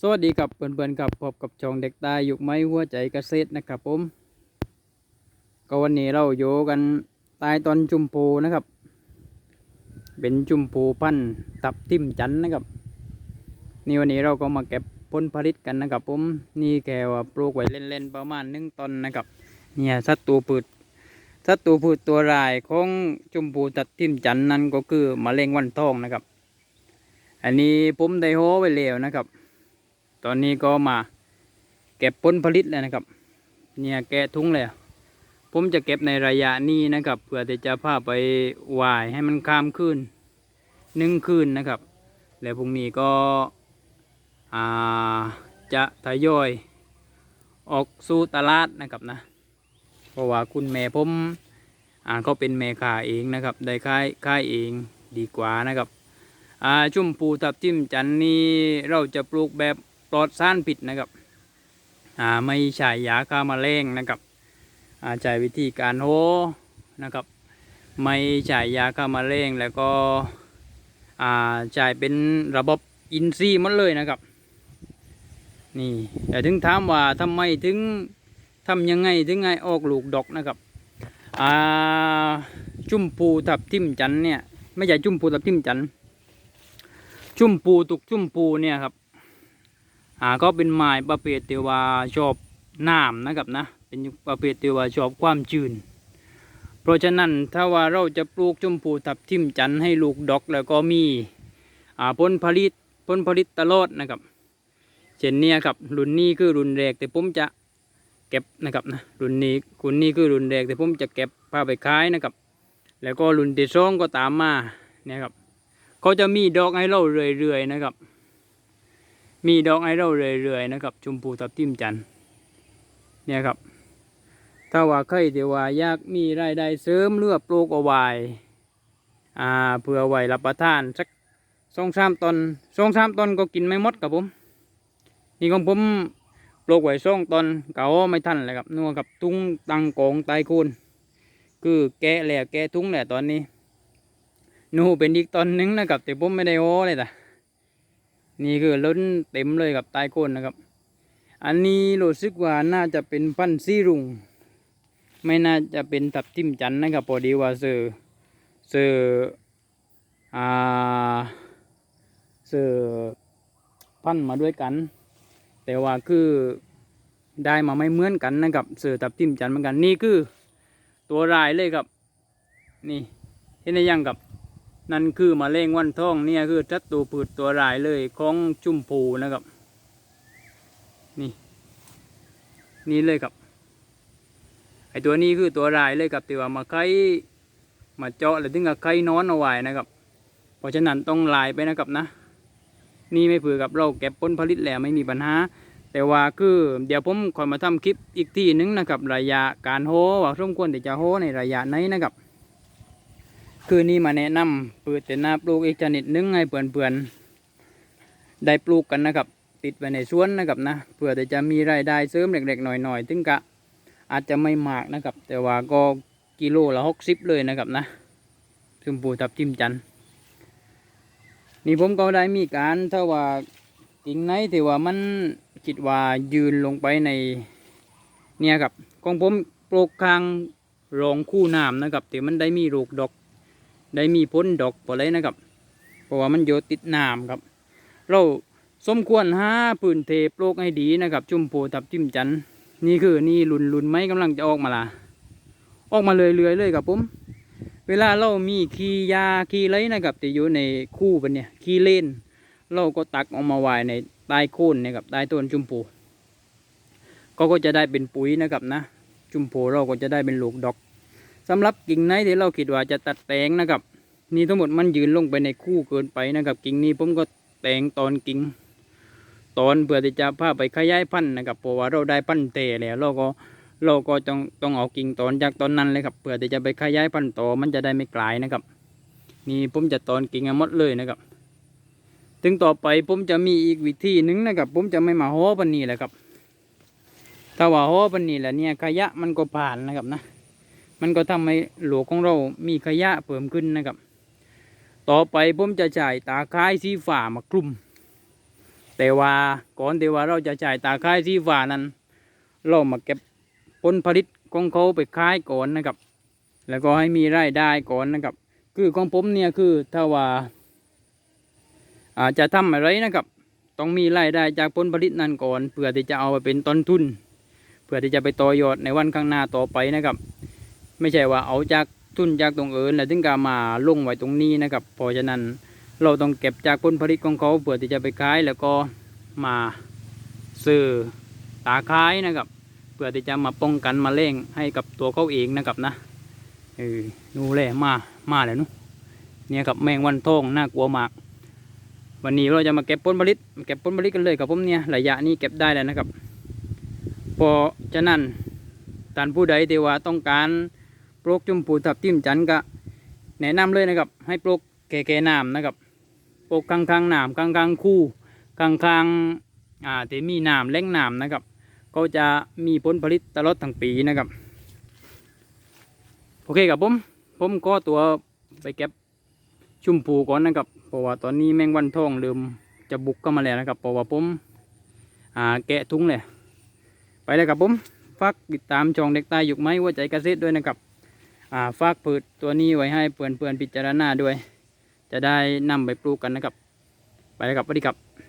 สวัสดีครับเพื่อนๆกับพบกับช่องเด็กตายอยุคไม้หัวใจเกษตรนะครับผม ก็วันนี้เราอยู่กันใต้ต้นจุมพูนะครับ เป็นจุมพูพันตับทิมจันนะครับ นี่วันนี้เราก็มาเก็บผลผลิตกันนะครับ ผมนี่แค่ว่าปลูกไว้เล่นๆประมาณหนึ่งต้นนะครับ เนี่ยสัตว์ตัวพืชสัตว์ตัวพืชตัวรายของจุมพูตัดทิมจันนั้นก็คือมะเร็งวันทองนะครับ อันนี้ผมได้โฮไว้แล้วนะครับ ตอนนี้ก็มาเก็บผลผลิตแล้วนะครับ เนี่ยแกะทุงแล้วผมจะเก็บในระยะนี้นะครับเพื่อที่จะพาไปวายให้มันข้ามคืนหนึ่งคืนนะครับ แล้วพรุ่งนี้ก็จะทยอยออกสู่ตลาดนะครับนะ เพราะว่าคุณแม่ผมอ่าเขาเป็นแม่ค้าเองนะครับ ได้ค่ายค่ายเองดีกว่านะครับอ่าชุ่มปูทับทิมจันนี้เราจะปลูกแบบ ปลอดสารพิษนะครับอ่าไม่ใช้ยาฆ่าแมลงนะครับอ่าใช้วิธีการโหนะครับ ไม่ใช้ยาฆ่าแมลงแล้วก็อ่าใช้เป็นระบบอินทรีย์หมดเลยนะครับนี่แต่ถึงถามว่าทำไมถึงทำยังไงถึงไงออกลูกดอกนะครับอ่าจุ่มปูทับทิมจันเนี่ยไม่ใช่จุ่มปูทับทิมจันจุ่มปูตุกจุ่มปูเนี่ยครับ อ่าก็เป็นไม้ประเภทที่ว่าชอบน้ำนะครับนะ เป็นประเภทที่ว่าชอบความจืดเพราะฉะนั้นถ้าว่าเราจะปลูกจุ่มปูทับทิมจันให้ลูกดอกแล้วก็มีอ่าผลผลิตผลผลิตตลอดนะครับ เช่นนี้ครับรุ่นนี้คือรุ่นแรกแต่ผมจะเก็บนะครับนะรุ่นนี้คุณนี่คือรุ่นแรกแต่ผมจะเก็บพาไปขายนะครับ แล้วก็รุ่นที่สองก็ตามมาเนี่ยครับเขาจะมีดอกให้เราเรื่อยๆนะครับ มีดอกให้เราเรื่อยๆนะครับชมพูทับทิมจันเนี่ยครับ ถ้าว่าใครที่ว่าอยากมีรายได้เสริมเลือปลูกเอาไว้อ่าเพื่อไว้รับประทานสักสองสามตนสองสามตนก็กินไม่หมดครับผมนี่ของผมปลูกไว้ช่องตอนเก่าไม่ทันเลยครับนัวกับตุ้งตังโกงไตคูนคือแกะแหล่แกะทุ้งแหล่ตอนนี้นูเป็นอีกตอนหนึงนะครับแต่ผมไม่ได้โอ้เลยแต่ นี่คือล้นเต็มเลยกับไตโคนนะครับ อันนี้รู้สึกว่าน่าจะเป็นพันธุ์ซีรุงไม่น่าจะเป็นตับทิมจันนะครับพอดีว่าเสือเสืออ่าเสือพันธุ์มาด้วยกัน แต่ว่าคือได้มาไม่เหมือนกันนะครับเสือตับทิมจันเหมือนกันนี่คือ ตัวรายเลยครับ นี่เห็นได้ยังกับ นั่นคือมะเร็งวันทองเนี่ยคือทัดตัวผืดตัวรายเลยของจุ่มพูนะครับ นี่ นี่เลยครับไอตัวนี้คือตัวรายเลยครับที่ว่ามาไข่มาเจาะแล้วถึงกับไข่นอนเอาไว้นะครับ เพราะฉะนั้นต้องลายไปนะครับนะ นี่ไม่ผือกับเราเก็บผลผลิตแล้วไม่มีปัญหา แต่ว่าคือเดี๋ยวผมคอยมาทำคลิปอีกทีหนึงนะครับ ระยะการโหว่าสมควรที่จะโหในระยะไหนนะครับ คือนี่มาแนะนำเปิดแต่หน้าปลูกอีกชนิดหนึงให้เพื่อนๆได้ปลูกกันนะครับ ติดไว้ในสวนนะครับนะเพื่อจะมีรายได้เสริมเล็กๆหน่อยๆถึงกะอาจจะไม่มากนะครับ แต่ว่าก็กิโลละหกสิบเลยนะครับนะชมพูทับทิมจันนี่ผมก็ได้มีการถ้าว่ากิ่งไหนที่ว่ามันคิดว่ายืนลงไปในเนี่ยครับของผมปลูกคางรองคู่น้ำนะครับที่มันได้มีลูกดอก ได้มีพ้นดอกพอเลยนะครับ เพราะว่ามันอยู่ติดน้ำครับ เราสมควรหาปืนเทปลูกให้ดีนะครับ จุ่มโพทับจิ้มจันนี่คือนี่ลุนลุนไม้กำลังจะออกมาละออกมาเลยเรื่อยๆเลยครับผมเวลาเรามีขี้ยาขี้ไรนะครับที่อยู่ในคู่เป็นเนี่ยขี้เล่น เราก็ตักออกมาไว้ในใต้โคนนะครับใต้ต้นจุ่มพูก็ก็จะได้เป็นปุ๋ยนะครับนะ จุ่มพูเราก็จะได้เป็นลูกดอก สำหรับกิ่งไหนที่เราคิดว่าจะตัดแต่งนะครับ นี่ทั้งหมดมันยืนลงไปในคู่เกินไปนะครับ กิ่งนี้ผมก็แต่งตอนกิ่งตอนเพื่อที่จะพาไปขยายพันธุ์นะครับเพราะว่าเราได้พันธุ์เตะแล้วเราก็เราก็ต้องต้องเอากิ่งตอนจากตอนนั้นเลยครับเพื่อที่จะไปขยายพันธุ์ต่อมันจะได้ไม่กลายนะครับ นี่ผมจะตอนกิ่งหมดเลยนะครับ ถึงต่อไปผมจะมีอีกวิธีหนึ่งนะครับ ผมจะไม่มาห่อปันนี้แหละครับ ถ้าว่าห่อปันนี้แหละเนี่ยขยะมันก็ผ่านนะครับนะ มันก็ทำให้หลกของเรามีขยะเพิ่มขึ้นนะครับ ต่อไปผมจะจ่ายตาคายสีฝ่ามากลุ่มแต่ว่าก่อนที่ว่าเราจะจ่ายตาค่ายที่ว่านั้น เรามาเก็บผลผลิตของเขาไปขายก่อนนะครับ แล้วก็ให้มีรายได้ก่อนนะครับ คือของผมเนี่ยคือถ้าว่าอาจจะทำอะไรนะครับ ต้องมีรายได้จากผลผลิตนั้นก่อนเพื่อที่จะเอาไปเป็นต้นทุน เพื่อที่จะไปต่อยอดในวันข้างหน้าต่อไปนะครับ ไม่ใช่ว่าเอาจากทุนจากตรงอื่นแล้วถึงกามาลงไว้ตรงนี้นะครับเพราะฉะนั้นเราต้องเก็บจากผลผลิตของเขาเพื่อที่จะไปขายแล้วก็มาซื้อตาขายนะครับเพื่อที่จะมาป้องกันมะเร็งให้กับตัวเขาเองนะครับนะเออดูแลมามาแล้วนุเนี่ยครับแมงวันทองน่ากลัวมาก วันนี้เราจะมาเก็บผลผลิตเก็บผลผลิตกันเลยครับผมเนี่ยระยะนี้เก็บได้แล้วนะครับพราะฉะนั้นท่านผู้ใดที่ว่าต้องการ ปลูกจุ่มปูทับทิมจันก็แนะนำเลยนะครับ ให้ปลูกแก่ๆน้ำนะครับปลูกข้างๆน้ำข้างๆคู่ข้างๆอ่าที่มีน้ำแหล่งน้ำนะครับ ก็จะมีผลผลิตตลอดทั้งปีนะครับโอเคครับผมผมก็ตัวไปเก็บชุ่มผูก่อนนะครับเพราะว่าตอนนี้แมงวันทองเริ่มจะบุกเข้ามาแล้วนะครับเพราะว่าผมอ่าแกะทุงเลยไปเลยครับผมฝากติดตามช่องเด็กตายยุกไม้หัวใจเกษตรด้วยนะครับ อ่าฝากเปิดตัวนี้ไว้ให้เพื่อนๆพิจารณาด้วย จะได้นำไปปลูกกันนะครับ ไปแลยครับสวัสดีครับ